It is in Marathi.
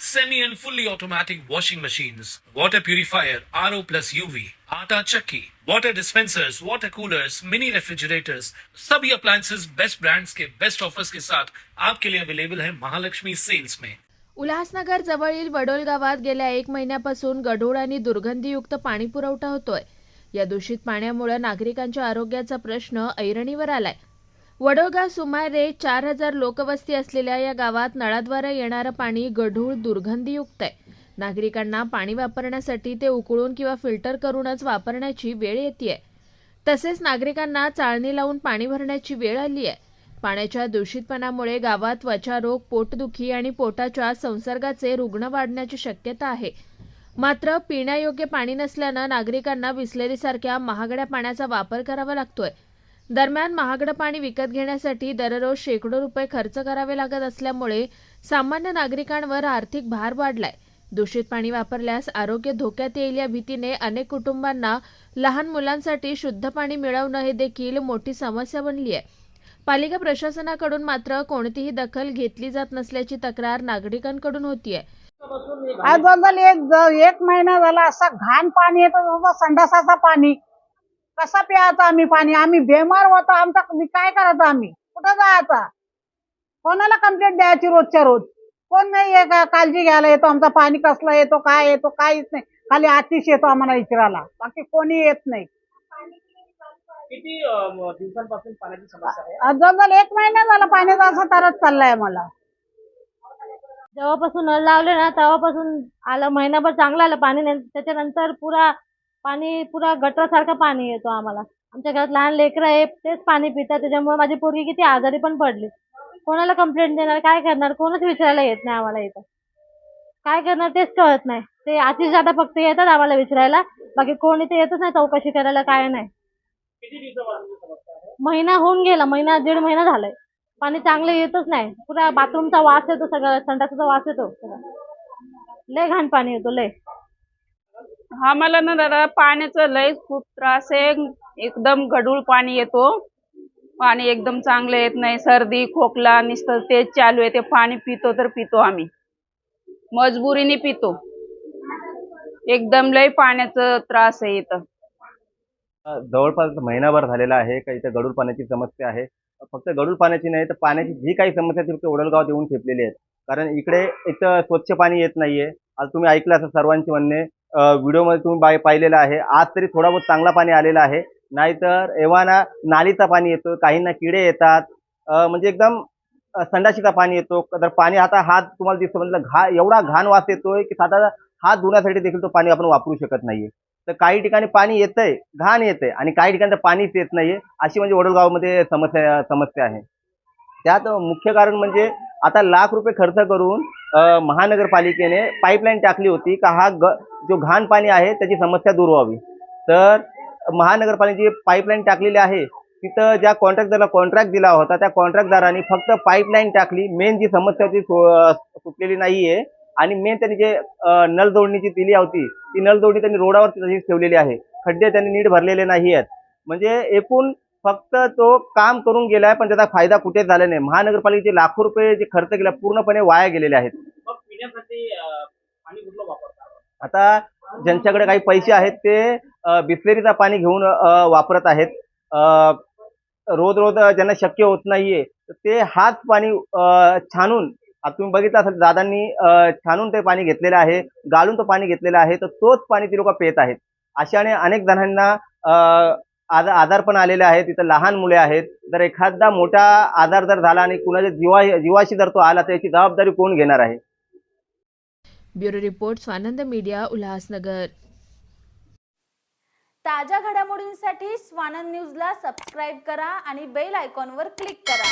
semi and fully automatic washing machines, water purifier, RO plus UV, आटा चक्की, water dispensers, water coolers, mini refrigerators, सभी appliances बेस्ट brands के बेस्ट ऑफर्स के साथ आपके लिए अवेलेबल है महालक्ष्मी सेल्स में उल्हासनगर जवळील वडोल गावात गेल्या एक महिन्यापासून गढूळ आणि दुर्गंधीयुक्त पाणी पुरवठा होतोय. या दूषित पाण्यामुळे नागरिकांच्या आरोग्याचा प्रश्न ऐरणीवर आलाय. वडोगा सुमारे चार हजार लोकवस्ती असलेल्या या गावात नळाद्वारे येणारं पाणी गढूळ दुर्गंधीयुक्त आहे. नागरिकांना पाणी वापरण्यासाठी ते उकळून किंवा फिल्टर करूनच वापरण्याची वेळ येते तसेच नागरिकांना चाळणी लावून पाणी भरण्याची वेळ आली आहे. पाण्याच्या दूषितपणामुळे गावात त्वचारोग पोटदुखी आणि पोटाच्या संसर्गाचे रुग्ण वाढण्याची शक्यता आहे. मात्र पिण्यायोग्य पाणी नसल्यानं नागरिकांना विसलेरीसारख्या महागड्या पाण्याचा वापर करावा लागतोय. दरम्यान महागडं पाणी विकत घेण्यासाठी दररोज शेकडो रुपये खर्च करावे लागत असल्यामुळे सामान्य नागरिकांवर आर्थिक भार वाढलाय. दूषित पाणी वापरल्यास आरोग्य धोक्यात येईल या भीतीने अनेक कुटुंबांना लहान मुलांसाठी शुद्ध पाणी मिळवणं हे देखील मोठी समस्या बनली आहे. पालिका प्रशासनाकडून मात्र कोणतीही दखल घेतली जात नसल्याची तक्रार नागरिकांकडून होतीये आज एक एक महिना झाला असा घाण पाणी येतो संडासाचा पाणी. कसा प्यायचा आम्ही पाणी? आम्ही बेमार होतो. आमचा काय करायचं आम्ही? कुठं जायचा? कोणाला कंप्लेंट द्यायची रोजच्या रोज? कोण नाही आहे का? काळजी घ्यायला येतो. आमचा पाणी कसला येतो काय येतो काहीच नाही. खाली आतिश येतो आम्हाला विचारायला बाकी कोणी येत नाही. किती अं, दिवसांपासून पाण्याची समस्या आहे? आज जवळजवळ एक महिना झाला पाण्याचा असा तरच चाललाय मला जेव्हापासून नळ लावले ना तेव्हापासून आलं. महिनाभर चांगलं आलं पाणी नाही. त्याच्यानंतर पुरा पाणी पुरा गटरासारखं पाणी येतो आम्हाला. आमच्या घरात लहान लेकरं आहे तेच पाणी पितात. त्याच्यामुळे माझी पोरगी किती आजारी पण पडली. कोणाला कंप्लेंट देणार काय करणार? कोणच विचारायला येत नाही आम्हाला इथं. काय करणार तेच कळत नाही. ते आतिश दादा फक्त येतात आम्हाला विचारायला. बाकी कोण इथे येतच नाही चौकशी करायला काय नाही. किती दिवसापासून समस्या आहे महिना होऊन गेला महिना दीड महिना झालाय. पाणी चांगलं येतच नाही. पुरा बाथरूमचा वास येतो सगळं संडासाचा वास येतो. सगळा. लय घाण पाणी येतो लय. आम्हाला ना दादा पाण्याचा लय खूप त्रास आहे. एकदम गढूळ पाणी येतो. पाणी एकदम चांगलं येत नाही. सर्दी खोकला नुसतं तेच चालू आहे. ते पाणी पितो तर पितो आम्ही. मजबुरीने पितो. एकदम लय पाण्याचा त्रास आहे इथं. जवळपास महिनाभर झालेला आहे. का इथे गडूळ पाण्याची समस्या आहे? फक्त गडूळ पाण्याची नाही तर पाण्याची जी काही समस्या आहे ती फक्त देऊन येऊन ठेपलेली आहे कारण इकडे एक स्वच्छ पाणी येत नाहीये. आज तुम्ही ऐकलं असं सर्वांचे म्हणणे व्हिडिओमध्ये तुम्ही बाय पाहिलेलं आहे. आज तरी थोडा बहुत चांगला पाणी आलेला आहे. नाहीतर एव्हाना नालीचा पाणी येतो काहींना किडे येतात. म्हणजे एकदम संडाशीचा पाणी येतो. तर पाणी आता हात तुम्हाला दिसतो म्हणजे घा एवढा घाण वास येतोय की साधा हात धुण्यासाठी देखील तो पाणी आपण वापरू शकत नाहीये. तर काही ठिकाणी पाणी येतंय घाण येतंय आणि काही ठिकाणी तर पाणीच येत नाहीये. अशी म्हणजे वडोलगावमध्ये समस्या समस्या आहे. त्यात मुख्य कारण म्हणजे आता लाख रुपये खर्च करून महानगरपालिकेने पाईपलाईन टाकली होती का हा ग जो घाण पाणी आहे त्याची समस्या दूर व्हावी. तर महानगरपालिकेची पाईपलाईन टाकलेली आहे तिथं ज्या कॉन्ट्रॅक्टरला कॉन्ट्रॅक्ट दिला होता त्या कॉन्ट्रॅक्टदारांनी फक्त पाईपलाईन टाकली. मेन जी समस्या होती सु- सुटलेली आहे आणि मेन त्यांनी जे अं, नळ दिली होती ती नळ जोडणी त्यांनी रोडावरती तशीच ठेवलेली आहे. खड्डे त्यांनी नीट भरलेले नाही आहेत म्हणजे एकूण फक्त तो काम करून गेलाय पण त्याचा फायदा कुठेच झाला नाही. महानगरपालिकेचे लाखो रुपये जे खर्च केला पूर्णपणे वाया गेलेले आहेत. आता ज्यांच्याकडे काही पैसे आहेत ते बिस्लेरीचा पाणी घेऊन वापरत आहेत. रोज रोज ज्यांना शक्य होत नाहीये ते हाच पाणी छानून तुम्ही बघितलं असेल दादांनी छानून ते पाणी घेतलेलं आहे गाळून तो पाणी घेतलेलं आहे तर तोच पाणी ती लोक पित आहेत. अशाने अनेक जणांना आज आजार पण आलेले आहेत तिथं लहान मुले आहेत. जर एखादा मोठा आजार जर झाला आणि कुणाच्या जीवा जीवाशी जर तो आला तर याची जबाबदारी कोण घेणार आहे? Bureau report Swanand media Ulhasnagar. ताज्या घडामोडींसाठी स्वानंद न्यूजला सबस्क्राईब करा आणि बेल आयकॉनवर क्लिक करा.